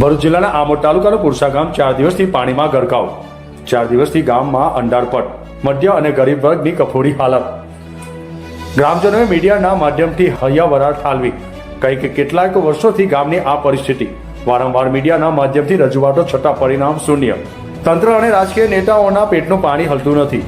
ભરૂચ જિલ્લાના આમોદ તાલુકાનું પુરસા ગામ ચાર દિવસથી પાણીમાં ગરકાવ. ચાર દિવસથી ગામમાં અંડારપટ મધ્ય અને ગરીબ વર્ગની કફોડી હાલત. ગ્રામજનોએ મીડિયાના માધ્યમથી હૈયાવરાળ ઠાલવી. કંઈક કેટલાક વર્ષોથી ગામની આ પરિસ્થિતિ. વારંવાર મીડિયાના માધ્યમથી રજૂઆતો છતાં પરિણામ શૂન્ય. તંત્ર અને રાજકીય નેતાઓના પેટનું પાણી હલતું નથી.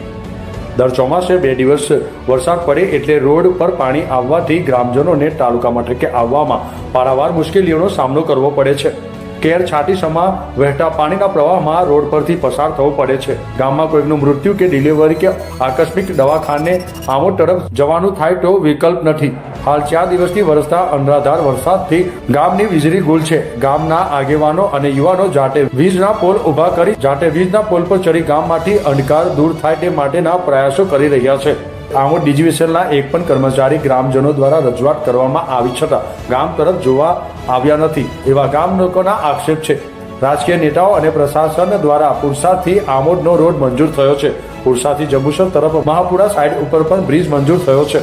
દર ચોમાસે બે દિવસ વરસાદ પડે એટલે રોડ પર પાણી આવવાથી ગ્રામજનોને તાલુકા મથકે આવવામાં પારાવાર મુશ્કેલીઓનો સામનો કરવો પડે છે. કેર છાટી સમા વહેતા પાણીના પ્રવાહમાં રોડ પરથી પસાર થવું પડે છે. ગામમાં કોઈકનું મૃત્યુ કે ડિલિવરી કે આકસ્મિક દવાખાને આમોદ તરફ જવાનું થાય તો વિકલ્પ નથી. હાલ ચાર દિવસથી વરસતા અનરાધાર વરસાદથી ગામની વીજળી ગુલ છે. ગામના આગેવાનો અને યુવાનો જાતે વીજના પોલ ઊભા કરી જાતે વીજના પોલ પર ચડી ગામમાંથી અંધકાર દૂર થાય તે માટેના પ્રયાસો કરી રહ્યા છે. આમોદ ડિજિવિશનના એક પણ કર્મચારી ગ્રામજનો દ્વારા રજૂઆત કરવામાં આવી છતાં ગામ તરફ જોવા આવ્યા નથી. એવા ગામ લોકોના આક્ષેપ છે. રાજકીય નેતાઓ અને પ્રશાસન દ્વારા પુરસાદથી આમોદનો રોડ મંજૂર થયો છે. પુરસાદથી જંબુસર તરફ મહાપુરા સાઈડ ઉપર પણ બ્રિજ મંજૂર થયો છે.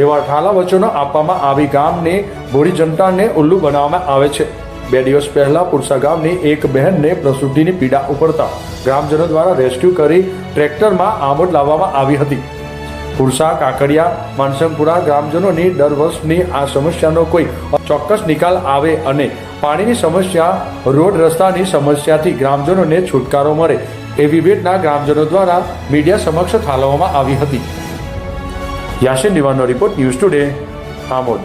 એવા ઠાલા વચનો આપવામાં આવી ગામને ભોળી જનતાને ઉલ્લુ બનાવવામાં આવે છે. બે દિવસ પહેલા પુરસા ગામની એક બહેનને પ્રસુદ્ધિની પીડા ઉપડતા ગ્રામજનો દ્વારા રેસ્ક્યુ કરી ટ્રેક્ટરમાં આમોદ લાવવામાં આવી હતી. પુરસા કાકડિયા માનસંગપુરા ગ્રામજનોની દર વર્ષની આ સમસ્યાનો કોઈ ચોક્કસ નિકાલ આવે અને પાણીની સમસ્યા, રોડ રસ્તાની સમસ્યાથી ગ્રામજનોને છુટકારો મળે એવી વેદના ગ્રામજનો દ્વારા મીડિયા સમક્ષ ઠાલવવામાં આવી હતી. Yasin Diwano report news today, Amod.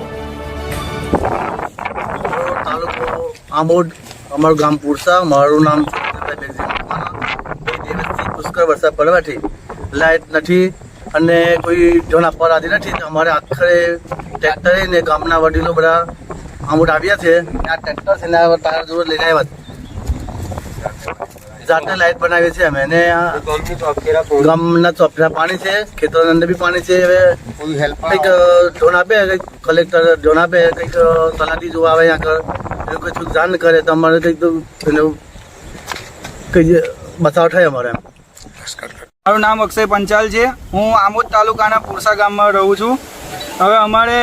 Amod, અમારું ગામ પુરસા મારું નામ પુષ્કળ વરસાદ પડવાથી લાઇટ નથી અને કોઈ જોન આપવા રાજી નથી. તો અમારે આખરે ટ્રેક્ટરે ને ગામના વડીલો બધા આમોદ આવ્યા છે. આ ટ્રેક્ટર છે ને ટાયર જોડે લઈને આવ્યા. જાતે લાઇટ બનાવી છે અમે. અને ગામના ચોપડા પાણી છે ખેતરોની અંદર બી પાણી છે. હવે કંઈક જોન આપે કંઈક કલેક્ટર જોન આપે કંઈક તલાટી જોવા આવે ત્યાં આગળ એવું કંઈ જાણ કરે તો અમારે કંઈક કંઈક બચાવ થાય અમારે એમ. મારું નામ અક્ષય પંચાલ છે. હું આમોદ તાલુકાના પુરસા ગામમાં રહું છું. હવે અમારે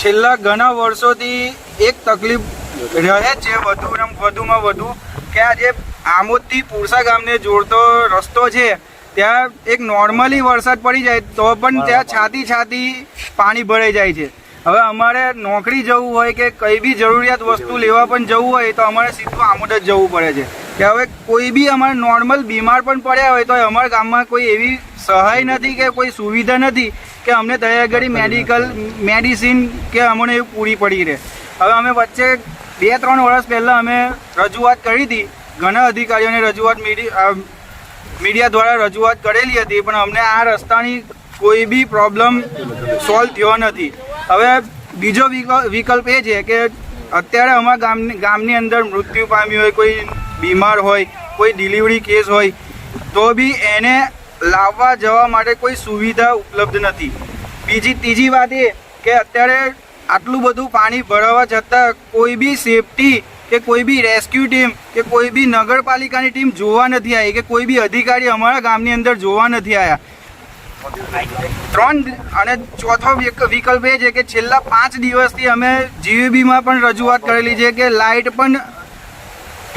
છેલ્લા ઘણા વર્ષોથી એક તકલીફ રહે જ છે વધુ ને વધુમાં વધુ કે આ જે આમોદથી પુરસા ગામને જોડતો રસ્તો છે ત્યાં એક નોર્મલી વરસાદ પડી જાય તો પણ ત્યાં છાતી છાતી પાણી ભરાઈ જાય છે. હવે અમારે નોકરી જવું હોય કે કઈ બી જરૂરિયાત વસ્તુ લેવા પણ જવું હોય તો અમારે સીધું આમોદ જ જવું પડે છે. કે હવે કોઈ બી અમારે નોર્મલ બીમાર પણ પડ્યા હોય તો અમારા ગામમાં કોઈ એવી સહાય નથી કે કોઈ સુવિધા નથી કે અમને ત્યાં આગળ મેડિકલ મેડિસિન કે અમને પૂરી પડી રહે. હવે અમે વચ્ચે બે ત્રણ વર્ષ પહેલાં અમે રજૂઆત કરી હતી. ઘણા અધિકારીઓને રજૂઆત મીડિયા મીડિયા દ્વારા રજૂઆત કરેલી હતી પણ અમને આ રસ્તાની કોઈ બી પ્રોબ્લેમ સોલ્વ થયો નથી. હવે બીજો વિકલ્પ એ છે કે અત્યારે અમારા ગામની ગામની અંદર મૃત્યુ પામ્યું હોય કોઈ બીમાર હોય, કોઈ ડિલિવરી કેસ હોય, તો બી એને લાવવા જવા માટે કોઈ સુવિધા ઉપલબ્ધ નથી. બીજી, ત્રીજી વાત એ કે અત્યારે આટલું બધું પાણી ભરાવા છતાં કોઈ બી સેફટી કે કોઈ બી રેસ્ક્યુ ટીમ કે કોઈ બી નગરપાલિકાની ટીમ જોવા નથી આવી કે કોઈ બી અધિકારી અમારા ગામની અંદર જોવા નથી આવ્યા ત્રણ અને ચોથો વિકલ્પ એ છે કે છેલ્લા પાંચ દિવસથી અમે જીવીબીમાં પણ રજૂઆત કરેલી છે કે લાઇટ પણ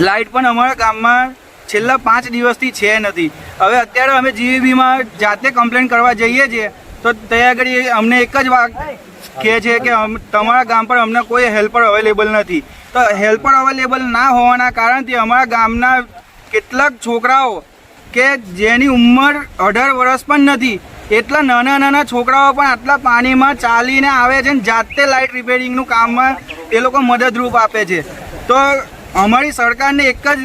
લાઇટ પણ અમારા ગામમાં છેલ્લા પાંચ દિવસથી છે નથી. હવે અત્યારે અમે જીવીબીમાં જાતે કમ્પ્લેન કરવા જઈએ છીએ, તો ત્યાં આગળ અમને એક જ વાત કહે છે કે તમારા ગામ પર અમને કોઈ હેલ્પર અવેલેબલ નથી. તો હેલ્પર અવેલેબલ ના હોવાના કારણથી અમારા ગામના કેટલાક છોકરાઓ કે જેની ઉંમર અઢાર વર્ષ પણ નથી, એટલા નાના નાના છોકરાઓ પણ આટલા પાણીમાં ચાલીને આવે છે ને જાતે લાઇટ રિપેરિંગનું કામમાં એ લોકો મદદરૂપ આપે છે. તો અમારી સરકારને એક જ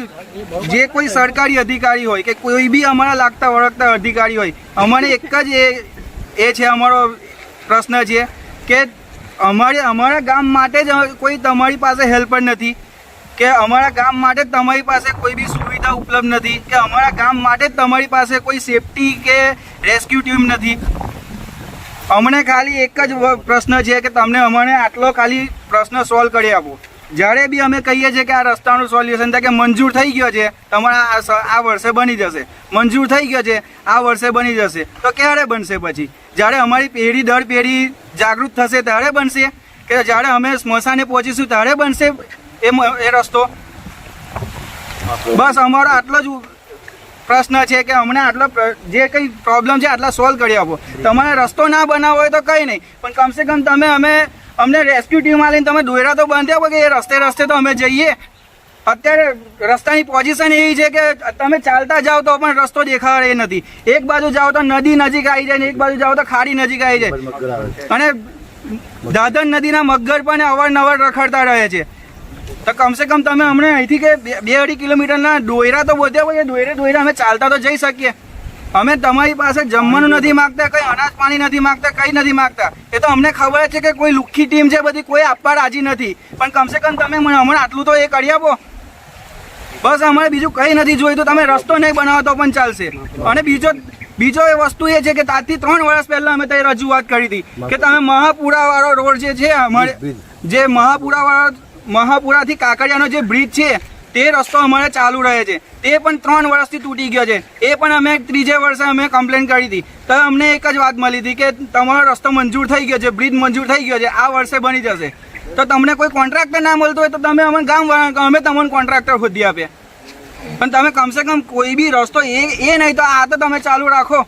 જે કોઈ સરકારી અધિકારી હોય કે કોઈ બી અમારા લાગતા વળગતા અધિકારી હોય અમારે એક જ એ એ છે અમારો પ્રશ્ન છે કે અમારે, અમારા ગામ માટે જ કોઈ તમારી પાસે હેલ્પર નથી, કે અમારા ગામ માટે તમારી પાસે કોઈ બી સુવિધા ઉપલબ્ધ નથી, કે અમારા ગામ માટે તમારી પાસે કોઈ સેફટી કે રેસ્ક્યુ ટીમ નથી. અમને ખાલી એક જ પ્રશ્ન છે કે તમને અમને આટલો ખાલી પ્રશ્ન સોલ્વ કરી આપો. જ્યારે બી અમે કહીએ છીએ કે આ રસ્તાનું સોલ્યુશન થાય કે મંજૂર થઈ ગયો છે, તમારા આ વર્ષે બની જશે. મંજૂર થઈ ગયો છે, આ વર્ષે બની જશે. તો ક્યારે બનશે પછી? જ્યારે અમારી પેઢી દર પેઢી જાગૃત થશે ત્યારે બનશે? કે જ્યારે અમે સ્મશાને પહોંચીશું ત્યારે બનશે એ એ રસ્તો? બસ અમારો આટલો જ પ્રશ્ન છે કે અમને આટલો જે કંઈ પ્રોબ્લેમ છે આટલા સોલ્વ કરી આપો. તમારે રસ્તો ના બનાવો હોય તો કંઈ નહીં. પણ કમસે કમ તમે અમે અમને રેસ્ક્યુ ટીમમાં લઈને તમે દોયરા તો બાંધ્યા કે એ રસ્તે રસ્તે તો અમે જઈએ. અત્યારે રસ્તાની પોઝિશન એવી છે કે તમે ચાલતા જાઓ તો પણ રસ્તો દેખાડે એ નથી. એક બાજુ જાઓ તો નદી નજીક આવી જાય ને એક બાજુ જાઓ તો ખાડી નજીક આવી જાય. અને દાદર નદીના મગર પણ અવારનવાર રખડતા રહે છે. તો કમસે કમ તમે અમને અહીંથી કે બે અઢી કિલોમીટરના દોયરા તો બોધ્યા હોય દોયરે દોયરા અમે ચાલતા તો જઈ શકીએ. અમે તમારી પાસે જમવાનું નથી માગતા કઈ અનાજ પાણી નથી માગતા કઈ નથી માગતા. એ તો અમને ખબર છે કે કોઈ લુખ્ખી ટીમ છે બધી કોઈ આપવા રાજી નથી. પણ કમસે કમ તમે મને હમણાં આટલું તો એ કરી આપો. બસ અમારે બીજું કંઈ નથી જોઈતું. તમે રસ્તો નહીં બનાવો તો પણ ચાલશે. અને બીજો બીજો એ વસ્તુ એ છે કે તાથી ત્રણ વર્ષ પહેલા અમે તે રજૂઆત કરી હતી કે તમે મહાપુરા વાળો રોડ જે છે અમારે જે મહાપુરા વાળો મહાપુરાથી કાકડિયાનો જે બ્રિજ છે તે રસ્તો અમારે ચાલુ રહે છે. તે પણ ત્રણ વર્ષથી તૂટી ગયો છે. એ પણ અમે ત્રીજે વર્ષે અમે કમ્પ્લેન કરી હતી. તો અમને એક જ વાત મળી હતી કે તમારો રસ્તો મંજૂર થઈ ગયો છે બ્રિજ મંજૂર થઈ ગયો છે, આ વર્ષે બની જશે. તો તમને કોઈ કોન્ટ્રાક્ટર ના મળતો હોય તો તમે અમને ગામ અમે તમને કોન્ટ્રાક્ટર શોધી આપીએ. પણ તમે કમસે કમ કોઈ બી રસ્તો એ એ નહીં તો આ તો તમે ચાલુ રાખો.